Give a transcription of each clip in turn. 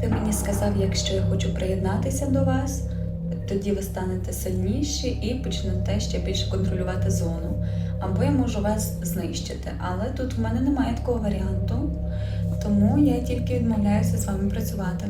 Ти мені сказав, якщо я хочу приєднатися до вас, тоді ви станете сильніші і почнете ще більше контролювати зону. Або я можу вас знищити. Але тут в мене немає такого варіанту, тому я тільки відмовляюся з вами працювати.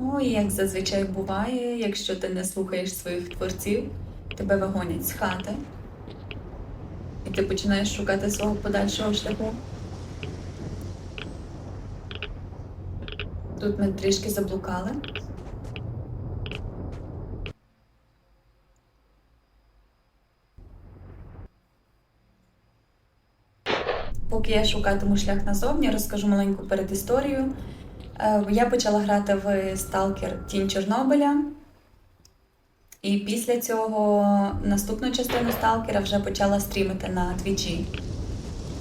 Ой, як зазвичай буває, якщо ти не слухаєш своїх творців, тебе вигонять з хати, і ти починаєш шукати свого подальшого шляху. Тут ми трішки заблукали. Поки я шукатиму шлях назовні, розкажу маленьку передісторію. Е, Я почала грати в Stalker Тінь Чорнобиля. І після цього наступну частину Сталкера вже почала стрімити на Твічі.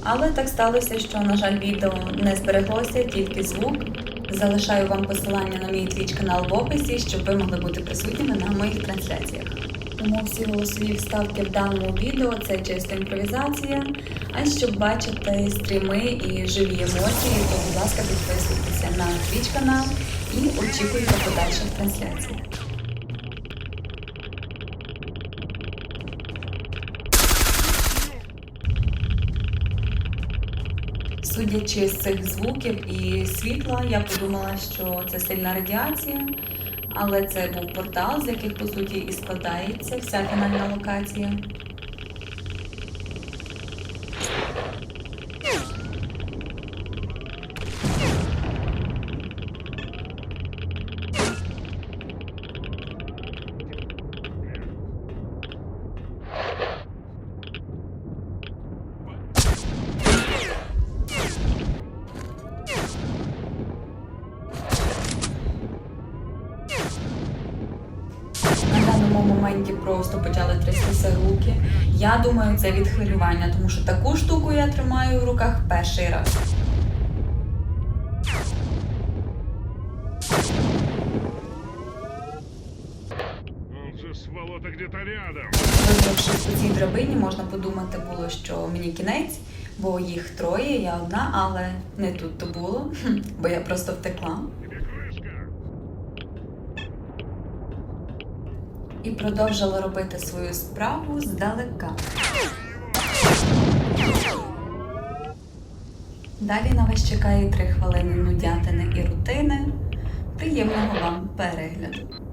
Але так сталося, що, на жаль, відео не збереглося, тільки звук. Залишаю вам посилання на мій твіч канал в описі, щоб ви могли бути присутніми на моїх трансляціях. Тому всі голосові вставки в даному відео це чиста імпровізація. А щоб бачити стріми і живі емоції, то, будь ласка, підписуйтеся на твіч канал і очікуйте подальших трансляцій. Судячи з цих звуків і світла, я подумала, що це сильна радіація, але це був портал, з яких по суті і складається вся фінальна локація. На даному моменті просто почали трястися руки. Я думаю, це від хвилювання, тому що таку штуку я тримаю в руках перший раз. Вибравшись по цій драбині, можна подумати було, що мені кінець, бо їх троє, я одна, але не тут то було, бо я просто втекла. Тебе крышка. І продовжила робити свою справу здалека. Далі на вас чекає три хвилини нудятини і рутини. Приємного вам перегляду.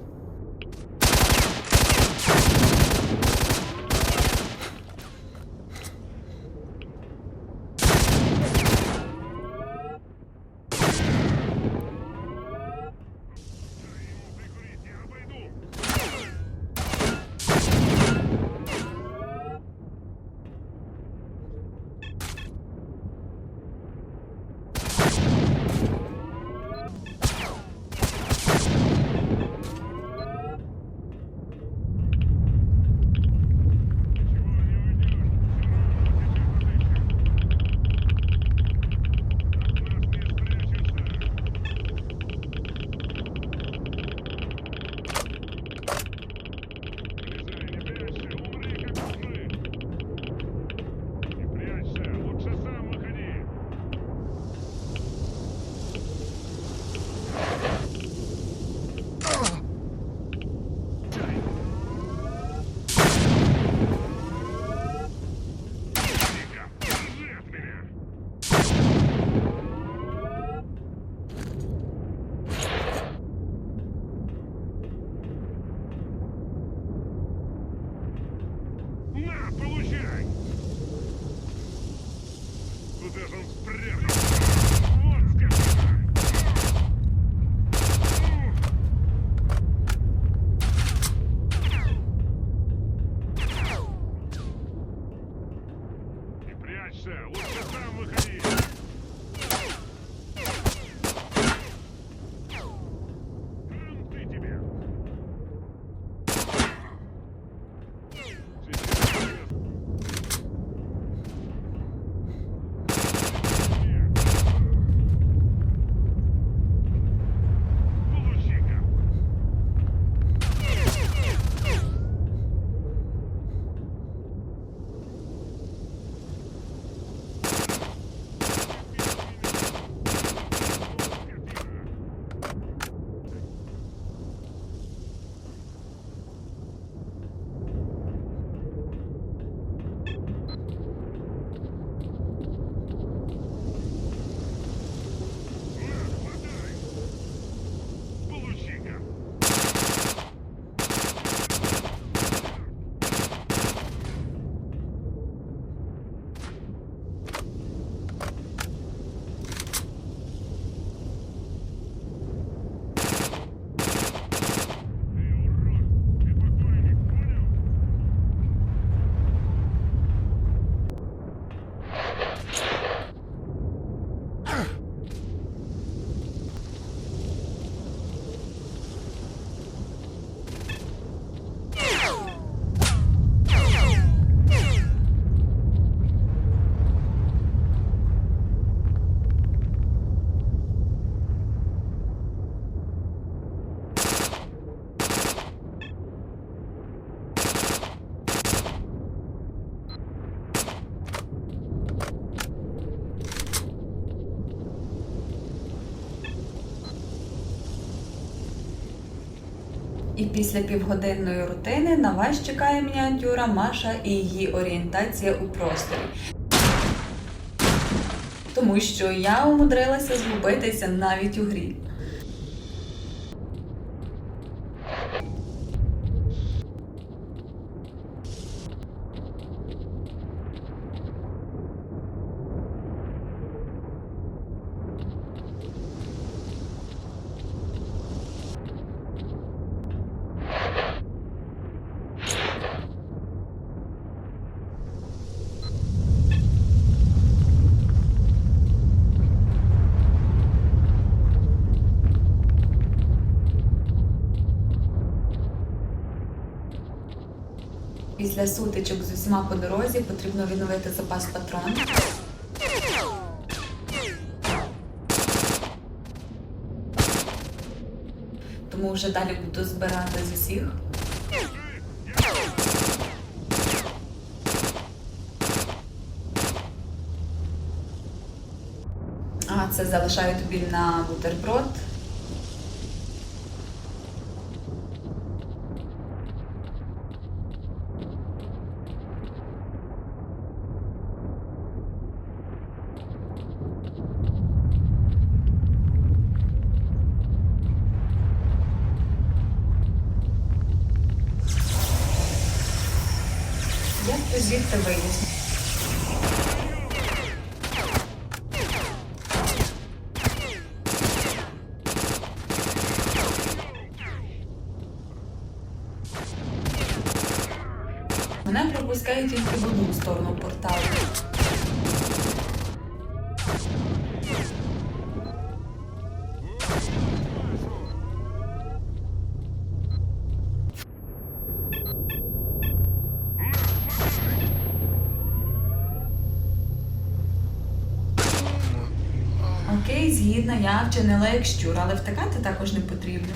Після півгодинної рутини на вас чекає мініатюра Маша і її орієнтація у просторі. Тому що я умудрилася згубитися навіть у грі. Після сутичок з усіма по дорозі потрібно відновити запас патрон. Тому вже далі буду збирати з усіх. А це залишаю тобі на бутерброд. Як ти звідти вийдеш? Мене пропускають тільки в одну сторону порталу. Згідна, я вчинила як щур, але втикати також не потрібно.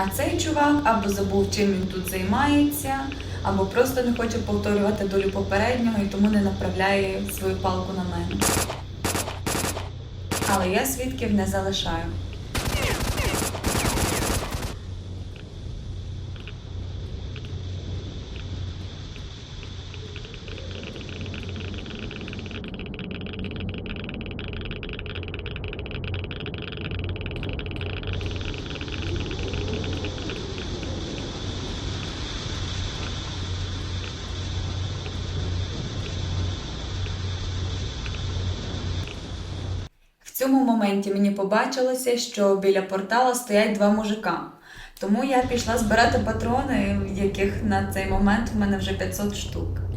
А цей чувак або забув, чим він тут займається, або просто не хоче повторювати долю попереднього і тому не направляє свою палку на мене. Але я свідків не залишаю. В цьому моменті мені побачилося, що біля портала стоять два мужика. Тому я пішла збирати патрони, яких на цей момент в мене вже 500 штук.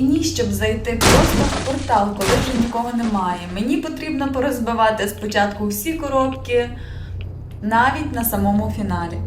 І ні, щоб зайти просто в портал, коли вже нікого немає. Мені потрібно порозбивати спочатку всі коробки, навіть на самому фіналі.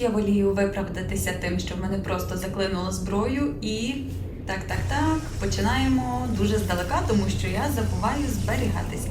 Я волію виправдатися тим, що в мене просто заклинуло зброю, і так, так, так, починаємо дуже здалека, тому що я забуваю зберігатися.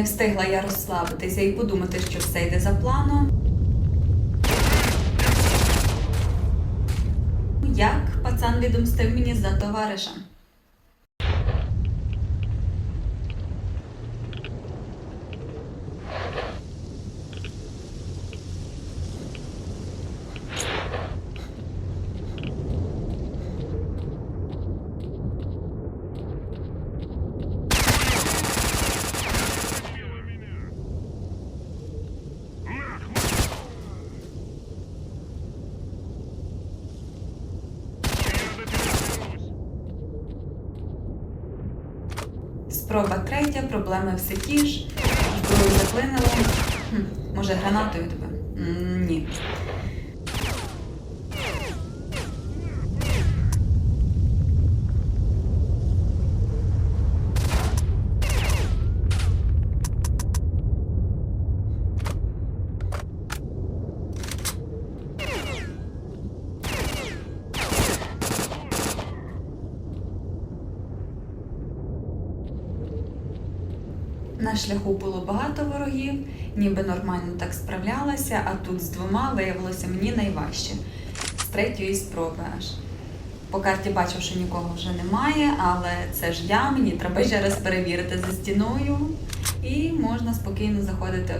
Не встигла я розслабитися і подумати, що все йде за планом. Як пацан відомстив мені за товариша. Спроба третя, проблеми все ті ж. Зброю заклинили. Хм, може, гранатою тебе? М, Ні. На шляху було багато ворогів, ніби нормально так справлялася, а тут з двома виявилося мені найважче. З третьої спроби аж. По карті бачив, що нікого вже немає, але це ж я, мені треба ще раз перевірити за стіною. І можна спокійно заходити